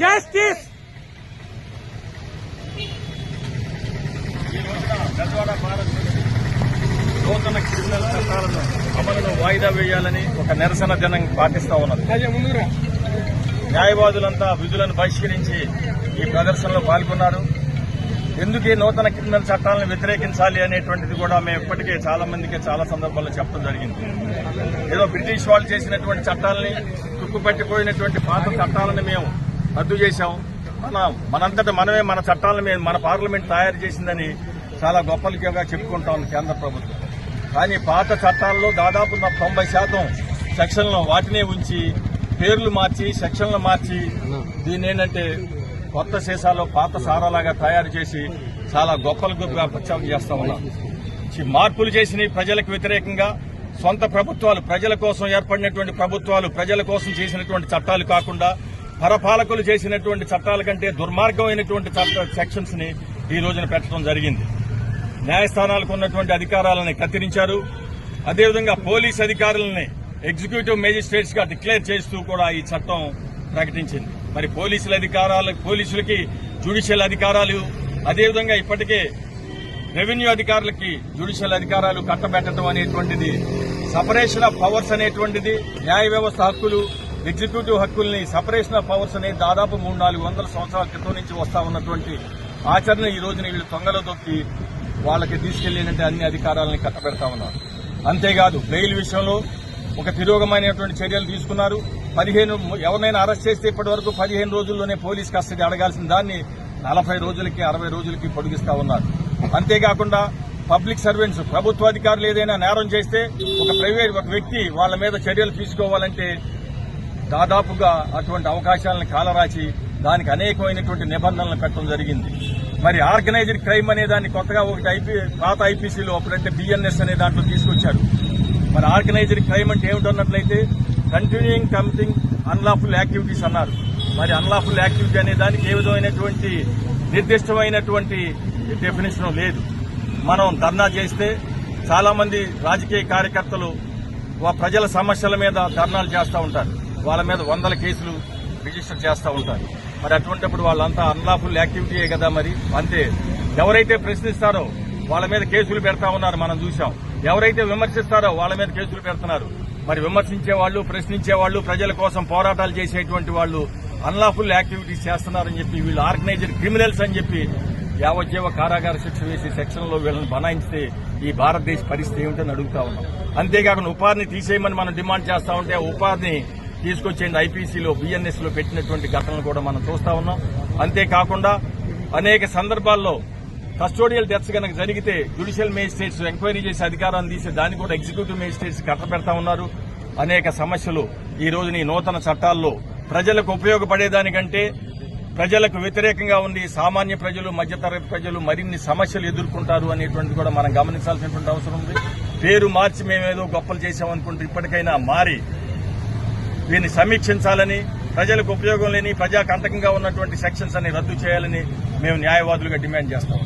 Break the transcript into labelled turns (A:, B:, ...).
A: Justice
B: Gadwal Bharat నూతన criminal చట్టాలను అమలును వాయిదా వేయాలని ఒక నిరసన దినం పాటిస్తా ఉన్నది. న్యాయవాదులంతా విధులను బహిష్కరించి ఈ ప్రదర్శనలో పాల్గొన్నారు. ఎందుకే నూతన క్రిమినల్ చట్టాలను వ్యతిరేకించాలి అనేటువంటిది కూడా మేము ఇప్పటికే చాలా మందికి చాలా సందర్భాల్లో చెప్పడం జరిగింది. ఏదో బ్రిటిష్ వాళ్ళు చేసినటువంటి చట్టాలని తుక్కుపెట్టిపోయినటువంటి పాత చట్టాలను మేము రద్దు చేశాం. మన మనంతట మనమే మన చట్టాలను మేము మన పార్లమెంట్ తయారు చేసిందని చాలా గొప్పలుగా చెప్పుకుంటాం కేంద్ర ప్రభుత్వం. కానీ పాత చట్టాల్లో దాదాపు తొంభై శాతం సెక్షన్లను వాటినే ఉంచి పేర్లు మార్చి సెక్షన్లు మార్చి దీని ఏంటంటే కొత్త సీసాలో పాత సారాలాగా తయారు చేసి చాలా గొప్పలు గొప్పగా ప్రచారం చేస్తా ఉన్నారు మార్పులు చేసిన ప్రజలకు వ్యతిరేకంగా సొంత ప్రభుత్వాలు ప్రజల కోసం ఏర్పడినటువంటి ప్రభుత్వాలు ప్రజల కోసం చేసినటువంటి చట్టాలు కాకుండా పరపాలకులు చేసినటువంటి చట్టాల కంటే దుర్మార్గమైనటువంటి చట్ట సెక్షన్స్ని ఈ రోజున పెట్టడం జరిగింది. న్యాయస్థానాలకు ఉన్నటువంటి అధికారాలను కత్తిరించారు. అదేవిధంగా పోలీస్ అధికారులని ఎగ్జిక్యూటివ్ మేజిస్ట్రేట్స్గా డిక్లేర్ చేస్తూ కూడా ఈ చట్టం ప్రకటించింది. మరి పోలీసుల అధికారాలు పోలీసులకి జ్యుడిషియల్ అధికారాలు అదేవిధంగా ఇప్పటికే రెవెన్యూ అధికారులకి జ్యుడిషియల్ అధికారాలు కట్టబెట్టడం అనేటువంటిది సపరేషన్ ఆఫ్ పవర్స్ అనేటువంటిది న్యాయ వ్యవస్థ హక్కులు ఎగ్జిక్యూటివ్ హక్కుల్ని సపరేషన్ ఆఫ్ పవర్స్ అనేది దాదాపు మూడు నాలుగు వందల సంవత్సరాల క్రితం నుంచి వస్తా ఉన్నటువంటి ఆచరణ ఈ రోజున వీళ్ళు తొంగలో తొక్కి వాళ్ళకి తీసుకెళ్ళినట్టు అన్ని అధికారాలని కట్టబెడతా ఉన్నారు. అంతేకాదు బెయిల్ విషయంలో ఒక తిరోగమైనటువంటి చర్యలు తీసుకున్నారు. పదిహేను ఎవరినైనా అరెస్ట్ చేస్తే ఇప్పటి వరకు పదిహేను రోజుల్లోనే పోలీస్ కస్టడీ అడగాల్సిన దాన్ని నలభై రోజులకి అరవై రోజులకి పొడిగిస్తా ఉన్నారు. అంతేకాకుండా పబ్లిక్ సర్వెంట్స్ ప్రభుత్వ అధికారులు ఏదైనా నేరం చేస్తే ఒక ప్రైవేట్ ఒక వ్యక్తి వాళ్ళ మీద చర్యలు తీసుకోవాలంటే దాదాపుగా అటువంటి అవకాశాలను కాలరాచి దానికి అనేకమైనటువంటి నిబంధనలు పెట్టడం జరిగింది. మరి ఆర్గనైజ్డ్ క్రైమ్ అనే దాన్ని కొత్తగా ఒకటి ఐపీ పాత ఐపీసీలో అప్పుడంటే బిఎన్ఎస్ అనే దాంట్లో తీసుకొచ్చారు. మరి ఆర్గనైజ్డ్ క్రైమ్ అంటే ఏమిటన్నట్లయితే కంటిన్యూయింగ్ కమిటింగ్ అన్లాఫుల్ యాక్టివిటీస్ అన్నారు. మరి అన్లాఫుల్ యాక్టివిటీ అనే దానికి ఏ విధమైనటువంటి నిర్దిష్టమైనటువంటి డెఫినేషన్ లేదు. మనం ధర్నా చేస్తే చాలామంది రాజకీయ కార్యకర్తలు వా- ప్రజల సమస్యల మీద ధర్నాలు చేస్తూ ఉంటారు. వాళ్ళ మీద వందల కేసులు రిజిస్టర్ చేస్తూ ఉంటారు. మరి అటువంటిప్పుడు వాళ్ళంతా అన్లాఫుల్ యాక్టివిటీయే కదా మరి? అంతే. ఎవరైతే ప్రశ్నిస్తారో వాళ్ళ మీద కేసులు పెడతా ఉన్నారు మనం చూసాం ఎవరైతే విమర్శిస్తారో వాళ్ళ మీద కేసులు పెడుతున్నారు. మరి విమర్శించే వాళ్ళు ప్రశ్నించే వాళ్ళు ప్రజల కోసం పోరాటాలు చేసేటువంటి వాళ్ళు అన్లాఫుల్ యాక్టివిటీస్ చేస్తున్నారని చెప్పి వీళ్ళు ఆర్గనైజ్డ్ క్రిమినల్స్ అని చెప్పి యావజ్జీవ కారాగార శిక్ష వేసి సెక్షన్లో వీళ్ళని బనాయిస్తే ఈ భారతదేశ పరిస్థితి ఏమిటని అడుగుతా ఉన్నాం. అంతేకాకుండా ఉపాధిని తీసేయమని మనం డిమాండ్ చేస్తా ఉంటే ఆ ఉపాధిని తీసుకొచ్చేది ఐపీసీలో బిఎన్ఎస్లో పెట్టినటువంటి ఘటనలు కూడా మనం చూస్తా ఉన్నాం. అంతేకాకుండా అనేక సందర్భాల్లో కస్టోడియల్ డెత్స్ కనుక జరిగితే జ్యుడిషియల్ మేజిస్ట్రేట్స్ ఎంక్వైరీ చేసే అధికారాన్ని తీసి దాన్ని కూడా ఎగ్జిక్యూటివ్ మేజిస్ట్రేట్స్ కట్టబెడతా ఉన్నారు. అనేక సమస్యలు ఈ రోజున ఈ నూతన చట్టాల్లో ప్రజలకు ఉపయోగపడేదానికంటే ప్రజలకు వ్యతిరేకంగా ఉంది. సామాన్య ప్రజలు మధ్యతరగతి ప్రజలు మరిన్ని సమస్యలు ఎదుర్కొంటారు అనేటువంటిది కూడా మనం గమనించాల్సినటువంటి అవసరం ఉంది. పేరు మార్చి మేమేదో గొప్పలు చేశామనుకుంటే ఇప్పటికైనా మారి దీన్ని సమీక్షించాలని ప్రజలకు ఉపయోగం లేని ప్రజాకంటకంగా ఉన్నటువంటి సెక్షన్స్ అన్ని రద్దు చేయాలని మేము న్యాయవాదులుగా డిమాండ్ చేస్తాం.